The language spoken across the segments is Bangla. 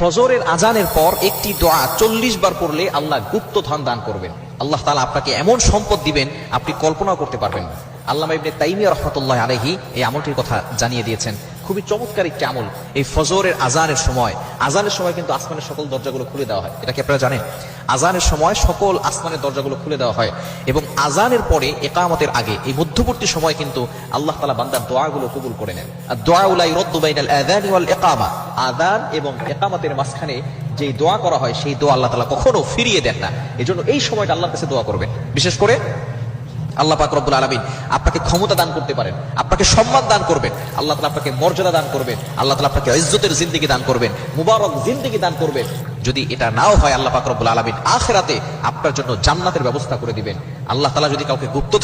ফজরের আজানের পর একটি দোয়া চল্লিশ বার পড়লে আল্লাহ গুপ্ত ধন দান করবেন। আল্লাহ তালা আপনাকে এমন সম্পদ দিবেন, আপনি কল্পনা করতে পারবেন না। আল্লাহ ইবনে তাইমিয়া রহমতুল্লাহ আলহি এই আমলটির কথা জানিয়ে দিয়েছেন। খুবই চমৎকার একটি আমল। এই ফজরের আজানের সময় আজানের সময় কিন্তু আসমানের সকল দরজাগুলো খুলে দেওয়া হয়। এটা কি আপনারা জানেন? আজানের সময় সকল আসমানের দরজাগুলো খুলে দেওয়া হয় এবং আজানের পরে একামতের আগে, এই মধ্যবর্তী সময় কিন্তু আল্লাহ তালা বান্দার দোয়াগুলো কবুল করে নেন। আর দোয়া উলাই রদ্দু বাইনাল আযানি ওয়াল ইকামা। আযান এবং একামতের মাঝখানে যে দোয়া করা হয়, সেই দোয়া আল্লাহ তালা কখনো ফিরিয়ে দেন না। এজন্য এই সময়টা আল্লাহর কাছে দোয়া করবেন। বিশেষ করে আল্লাহ পাক রব্বুল আলমিন আপনাকে ক্ষমতা দান করতে পারেন, আপনাকে সম্মান দান করবেন, আল্লাহ তালা আপনাকে মর্যাদা দান করবেন, আল্লাহ তালা আপনাকে ইজ্জতের জিন্দিগি দান করবেন, মুবারক জিন্দিগি দান করবেন। যদি এটা নাও হয় আল্লাহ পাকরবুল আলমিন আখেরাতে আপনার জন্য জান্নাতের ব্যবস্থা করে দিবেন। আল্লাহ তালা যদি কাউকে গুপ্ত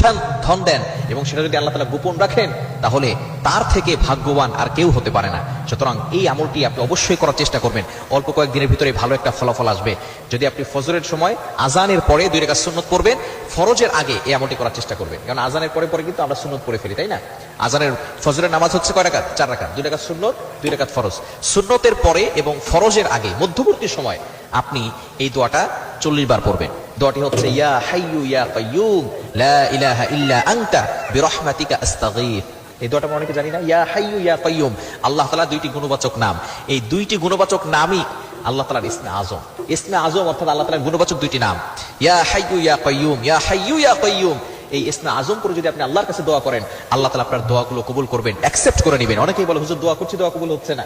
ধন দেন এবং সেটা যদি আল্লাহ তালা গোপন রাখেন, তাহলে তার থেকে ভাগ্যবান আর কেউ হতে পারে না। সুতরাং এই আমলটি আপনি অবশ্যই করার চেষ্টা করবেন। অল্প কয়েকদিনের ভিতরে ভালো একটা ফলাফল আসবে। যদি আপনি ফজরের সময় আজানের পরে দুই রেখা সুন্নত করবেন ফরজের আগে এই আমলটি করার চেষ্টা করবেন। কারণ আজানের পরে পরে কিন্তু আমরা সুন্নত পড়ে ফেলি, তাই না? আজানের ফজরের নামাজ হচ্ছে কয় রাকাত চার রাকাত দুই রাকাত সুন্নত, দুই রাকাত ফরজ। সুন্নতের পরে এবং ফরজের আগে মধ্যবর্তী সময় আপনি এই দোয়াটা চল্লিশ বার পড়বেন। দোয়াটি হচ্ছে, ইয়া হাইয়ু, ইয়া কাইয়ুম, লা ইলাহা ইল্লা আনতা, বিরহমাতিকা আস্তাগীথ এই আমরা অনেকে জানি না। ইয়া হাইয়ু, ইয়া কাইয়ুম। আল্লাহ তালা দুইটি গুণবাচক নাম। এই দুইটি গুণবাচক নামই আল্লাহ তালার ইসমে আজম। ইসমে আজম অর্থাৎ আল্লাহ তালার গুণবাচক দুইটি নাম। ইয়া হাইয়ু, ইয়া কাইয়ুম। ইয়া হাইয়ু, ইয়া কাইয়ুম। এই ইসমে আজম করে যদি আপনি আল্লাহর কাছে দোয়া করেন, আল্লাহ তালা আপনার দোয়াগুলো কবুল করবেন অ্যাকসেপ্ট করে নেবেন। অনেকেই বলে, হুজুর, দোয়া করছি, দোয়া কবুল হচ্ছে না।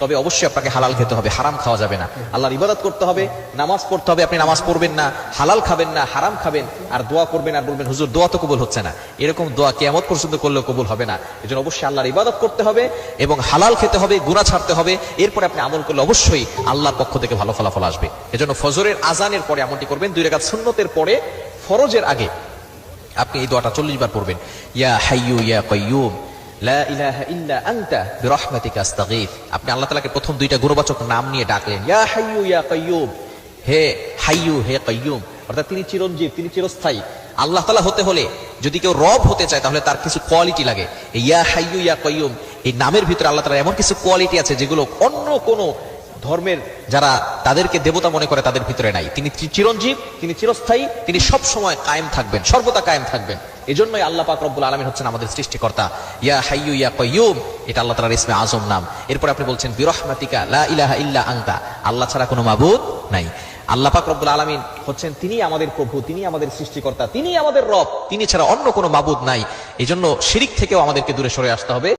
তবে অবশ্যই আপনাকে হালাল খেতে হবে, হারাম খাওয়া যাবে না। আল্লাহর ইবাদত করতে হবে, নামাজ পড়তে হবে, আপনি নামাজ পড়বেন না, হালাল খাবেন না, হারাম খাবেন, আর দোয়া করবেন আর বলবেন, হুজুর, দোয়া তো কবুল হচ্ছে না। এরকম দোয়া কেমত পর্যন্ত করলেও কবুল হবে না। এজন্য অবশ্যই আল্লাহর ইবাদত করতে হবে এবং হালাল খেতে হবে গুণা ছাড়তে হবে। এরপরে আপনি আমল করলে অবশ্যই আল্লাহর পক্ষ থেকে ভালো ফলাফল আসবে। এজন্য ফজরের আজানের পরে আমলটি করবেন, দুই রেখাত সুন্নতের পরে ফরজের আগে আপনি এই দোয়াটা চল্লিশ বার পড়বেন। ইয়া হাইয়ু, ইয়া কাইয়ুম। লা ইলাহা ইল্লা আনতা বিরহমাতিকা আস্তাগীথ আপনি আল্লাহ তাআলাকে প্রথম দুইটা গুণবাচক নাম নিয়ে ডাকলেন, ইয়া হাইয়ু ইয়া কাইয়ুম। হে হাইয়ু, হে কাইয়ুম। অর্থাৎ তিনি চিরঞ্জীব, তিনি চিরস্থায়ী। আল্লাহ তালা হতে হলে যদি কেউ রব হতে চায়, তাহলে তার কিছু কোয়ালিটি লাগে। ইয়া হাইয়ু ইয়া কয়ুম এই নামের ভিতরে আল্লাহ তালা এমন কিছু কোয়ালিটি আছে, যেগুলো অন্য কোনো ধর্মের যারা তাদেরকে দেবতা মনে করে তাদের ভিতরে নাই। তিনি চিরঞ্জীব, তিনি চিরস্থায়ী, তিনি সব সময় কায়েম থাকবেন, সর্বদা কায়েম থাকবেন। এজন্যই আল্লাহ পাক রব্বুল আলামিন হচ্ছেন আমাদের সৃষ্টিকর্তা। ইয়া হাইয়ু ইয়া কাইয়ুম, এটা আল্লাহ তাআলার ইসমে আজম নাম। এরপর আপনি বলছেন, বিরহমাতিকা লা ইলাহা ইল্লা আনতা। আল্লাহ ছাড়া কোনো মাবুদ নাই। আল্লাহ পাক আলামিন হচ্ছেন তিনি আমাদের প্রভু তিনি আমাদের সৃষ্টিকর্তা তিনি আমাদের রব, তিনি ছাড়া অন্য কোনো মাবুদ নাই। এজন্য শিরিক থেকেও আমাদেরকে দূরে সরে আসতে হবে।